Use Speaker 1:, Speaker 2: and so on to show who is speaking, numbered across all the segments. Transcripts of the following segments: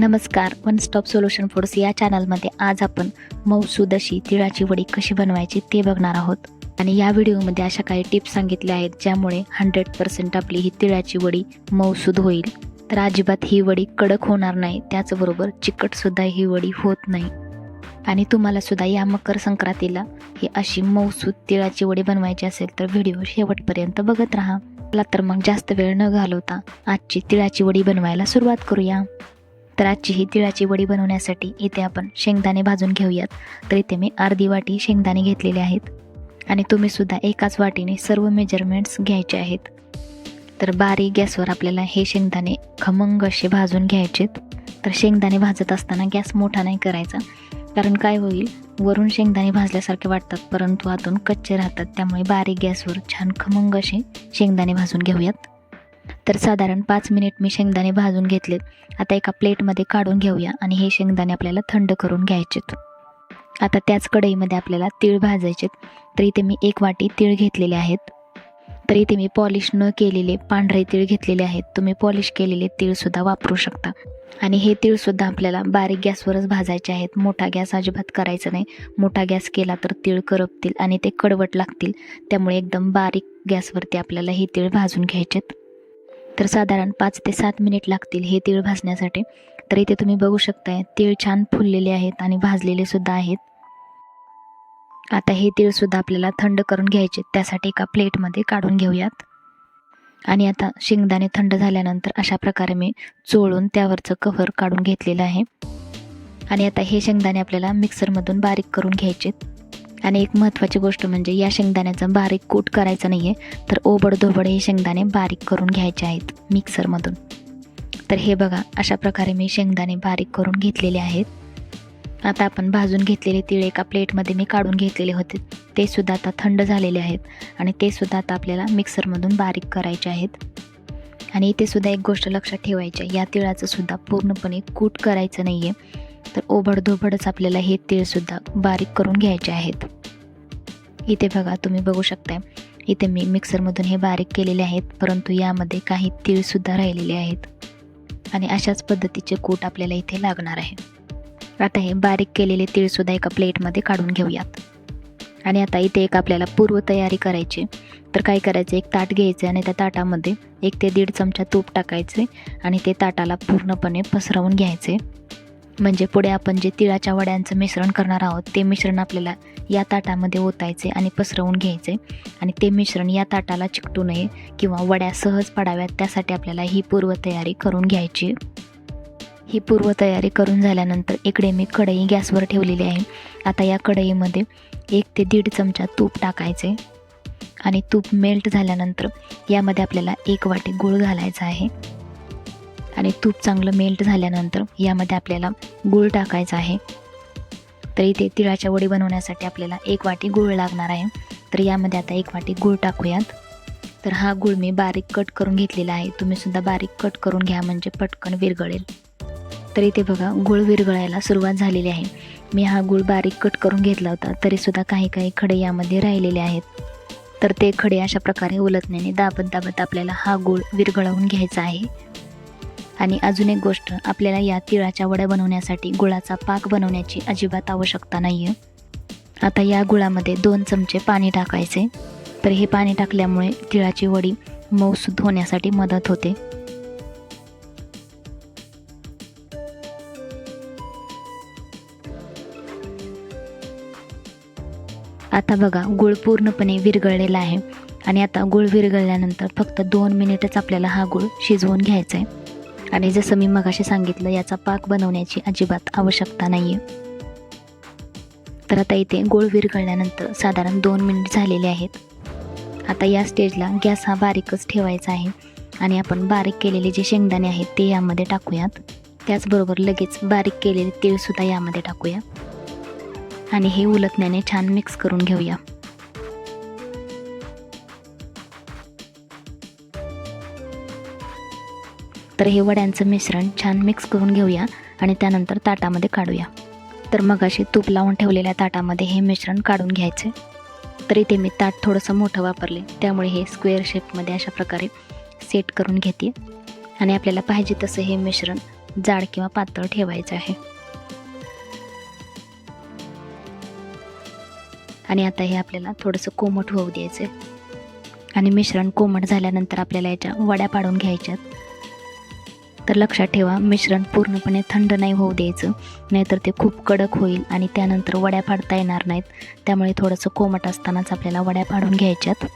Speaker 1: नमस्कार one stop solution foods या चॅनलमध्ये आज आपण मऊसूद अशी तिळाची वडी कशी बनवायची ते बघणार आहोत. आणि या व्हिडिओमध्ये अशा काही टिप्स सांगितल्या आहेत ज्यामुळे हंड्रेड पर्सेंट आपली ही तिळाची वडी मऊसूद होईल. तर अजिबात ही वडी कडक होणार नाही त्याचबरोबर चिकटसुद्धा ही वडी होत नाही. आणि तुम्हाला सुद्धा या मकर संक्रांतीला ही अशी मऊसूद तिळाची वडी बनवायची असेल तर व्हिडिओ शेवटपर्यंत बघत राहा. चला तर मग जास्त वेळ न घालवता आजची तिळाची वडी बनवायला सुरुवात करूया. तर आजची ही तिळाची वडी बनवण्यासाठी इथे आपण शेंगदाणे भाजून घेऊयात. तर इथे मी अर्धी वाटी शेंगदाणे घेतलेले आहेत. आणि तुम्ही सुद्धा एकाच वाटीने सर्व मेजरमेंट्स घ्यायचे आहेत. तर बारीक गॅसवर आपल्याला हे शेंगदाणे खमंग असे भाजून घ्यायचेत तर शेंगदाणे भाजत असताना गॅस मोठा नाही करायचा. कारण काय होईल? वरून शेंगदाणे भाजल्यासारखे वाटतात परंतु आतून कच्चे राहतात. त्यामुळे बारीक गॅसवर छान खमंग असे शेंगदाणे भाजून घेऊयात. तर साधारण पाच मिनिट मी शेंगदाणे भाजून घेतलेत आता एका प्लेटमध्ये काढून घेऊया आणि हे शेंगदाणे आपल्याला थंड करून घ्यायचेत. आता त्याच कढईमध्ये आपल्याला तीळ भाजायचेत. तर इथे मी एक वाटी तीळ घेतलेले आहेत. तर इथे मी पॉलिश न केलेले पांढरे तीळ घेतलेले आहेत. तुम्ही पॉलिश केलेले तीळसुद्धा वापरू शकता. आणि हे तीळसुद्धा आपल्याला बारीक गॅसवरच भाजायचे आहेत. मोठा गॅस अजिबात करायचा नाही. मोठा गॅस केला तर तीळ करपतील आणि ते कडवट लागतील. त्यामुळे एकदम बारीक गॅसवरती आपल्याला हे तीळ भाजून घ्यायचेत. तर साधारण पाच ते सात मिनिट लागतील हे तीळ भाजण्यासाठी. तर इथे तुम्ही बघू शकताय तीळ छान फुललेले आहेत आणि भाजलेले सुद्धा आहेत. आता हे तीळसुद्धा आपल्याला थंड करून घ्यायचे त्यासाठी एका प्लेटमध्ये काढून घेऊयात. आणि आता शेंगदाणे थंड झाल्यानंतर अशा प्रकारे मी चोळून त्यावरचं कव्हर काढून घेतलेलं आहे. आणि आता हे शेंगदाणे आपल्याला मिक्सरमधून बारीक करून घ्यायचेत. आणि एक महत्त्वाची गोष्ट म्हणजे या शेंगदाण्याचा बारीक कूट करायचा नाही आहे तर ओबडधोबड हे शेंगदाणे बारीक करून घ्यायचे आहेत मिक्सरमधून. तर हे बघा अशा प्रकारे मी शेंगदाणे बारीक करून घेतलेले आहेत. आता आपण भाजून घेतलेले तिळ एका प्लेटमध्ये मी काढून घेतलेले होते. ते सुद्धा आता थंड झालेले आहेत आणि ते सुद्धा आता आपल्याला मिक्सरमधून बारीक करायचे आहेत. आणि इथे सुद्धा एक गोष्ट लक्षात ठेवायची आहे या तिळाचं सुद्धा पूर्णपणे कूट करायचं नाही आहे तर ओबडधोबडच आपल्याला हे तीळसुद्धा बारीक करून घ्यायचे आहेत. इथे बघा तुम्ही बघू शकताय. इथे मी मिक्सरमधून हे बारीक केलेले आहेत परंतु यामध्ये काही तीळसुद्धा राहिलेले आहेत. आणि अशाच पद्धतीचे कूट आपल्याला इथे लागणार आहे. आता हे बारीक केलेले तीळसुद्धा एका प्लेटमध्ये काढून घेऊयात. आणि आता इथे एक आपल्याला पूर्वतयारी करायची. तर काय करायचं एक ताट घ्यायचं आणि त्या ताटामध्ये एक ते दीड चमचा तूप टाकायचे आणि ते ताटाला पूर्णपणे पसरवून घ्यायचे. म्हणजे पुढे आपण जे तिळाच्या वड्यांचं मिश्रण करणार आहोत ते मिश्रण आपल्याला या ताटामध्ये ओतायचे आणि पसरवून घ्यायचे. आणि ते मिश्रण या ताटाला चिकटू नये किंवा वड्या सहज पडाव्यात त्यासाठी आपल्याला ही पूर्वतयारी करून घ्यायची. ही पूर्वतयारी करून झाल्यानंतर इकडे मी कढई गॅसवर ठेवलेली आहे. आता या कढईमध्ये एक ते दीड चमचा तूप टाकायचे. आणि तूप मेल्ट झाल्यानंतर यामध्ये आपल्याला एक वाटी गूळ घालायचा आहे. आणि तूप चांगलं मेल्ट झाल्यानंतर यामध्ये आपल्याला गूळ टाकायचा आहे. तर इथे तिळाच्या वडी बनवण्यासाठी आपल्याला एक वाटी गूळ लागणार आहे. तर यामध्ये आता एक वाटी गूळ टाकूयात. तर हा गूळ मी बारीक कट करून घेतलेला आहे. तुम्हीसुद्धा बारीक कट करून घ्या म्हणजे पटकन विरगळेल तर इथे बघा गूळ विरघळायला सुरुवात झालेली आहे. मी हा गूळ बारीक कट करून घेतला होता तरीसुद्धा काही काही खडे यामध्ये राहिलेले आहेत. तर ते खडे अशा प्रकारे उलटण्याने दाबत दाबत आपल्याला हा गूळ विरघळवून घ्यायचा आहे. आणि अजून एक गोष्ट आपल्याला या तिळाच्या वड्या बनवण्यासाठी गुळाचा पाक बनवण्याची अजिबात आवश्यकता नाही आहे आता या गुळामध्ये दोन चमचे पाणी टाकायचे. तर हे पाणी टाकल्यामुळे तिळाची वडी मऊसूद होण्यासाठी मदत होते. आता बघा गूळ पूर्णपणे विरघळलेला आहे. आणि आता गुळ विरघळल्यानंतर फक्त दोन मिनिटच आपल्याला हा गूळ शिजवून घ्यायचा आहे आणि जसं मी मगाशी सांगितलं याचा पाक बनवण्याची अजिबात आवश्यकता नाही आहे तर आता इथे गोळ विरघळल्यानंतर साधारण दोन मिनिट झालेले आहेत. आता या स्टेजला गॅस हा बारीकच ठेवायचा आहे आणि आपण बारीक केलेले जे शेंगदाणे आहेत ते यामध्ये टाकूयात. त्याचबरोबर लगेच बारीक केलेले तीळसुद्धा यामध्ये टाकूया. आणि हे उलटण्याने छान मिक्स करून घेऊया. तर हे वड्यांचं मिश्रण छान मिक्स करून घेऊया आणि त्यानंतर ताटामध्ये काढूया. तर मग अशी तूप लावून ठेवलेल्या ताटामध्ये हे मिश्रण काढून घ्यायचे. तर इथे मी ताट थोडंसं मोठं वापरले. त्यामुळे हे स्क्वेअर शेपमध्ये अशा प्रकारे सेट करून घेते. आणि आपल्याला पाहिजे तसं हे मिश्रण जाड किंवा पातळ ठेवायचं आहे. आणि आता हे आपल्याला थोडंसं कोमट होऊ द्यायचं आणि मिश्रण कोमट झाल्यानंतर आपल्याला याच्या वड्या पाडून घ्यायच्यात. तर लक्षात ठेवा मिश्रण पूर्णपणे थंड नाही होऊ द्यायचं. नाहीतर ते खूप कडक होईल आणि त्यानंतर वड्या फाडता येणार नाहीत. त्यामुळे थोडंसं कोमट असतानाच आपल्याला वड्या पाडून घ्यायच्यात.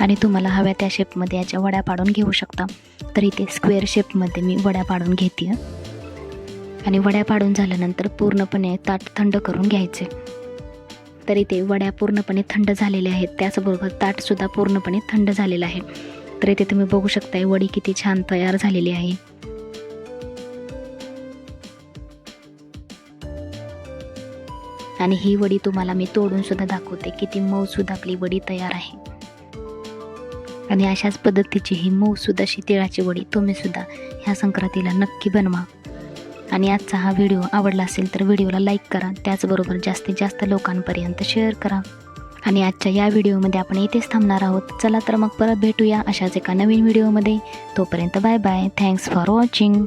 Speaker 1: आणि तुम्हाला हव्या त्या शेपमध्ये याच्या वड्या पाडून घेऊ शकता. तर इथे स्क्वेअर शेपमध्ये मी वड्या पाडून घेते आणि वड्या पाडून झाल्यानंतर पूर्णपणे ताट थंड करून घ्यायचे. तर इथे वड्या पूर्णपणे थंड झालेल्या आहेत. त्याचबरोबर ताटसुद्धा पूर्णपणे थंड झालेलं आहे. तर इथे तुम्ही बघू शकताय वडी किती छान तयार झालेली आहे. आणि ही वडी तुम्हाला मी तोडून सुद्धा दाखवते किती मऊसूद आपली वडी तयार आहे. आणि अशाच पद्धतीची ही मऊसूद अशी तिळाची वडी तुम्ही सुद्धा ह्या संक्रांतीला नक्की बनवा. आणि आजचा हा व्हिडिओ आवडला असेल तर व्हिडिओला लाईक करा. त्याचबरोबर जास्तीत जास्त लोकांपर्यंत शेअर करा. आणि आजच्या या व्हिडिओमध्ये आपण इथेच थांबणार आहोत. चला तर मग परत भेटूया अशाच एका नवीन व्हिडिओमध्ये. तोपर्यंत bye bye. Thanks for watching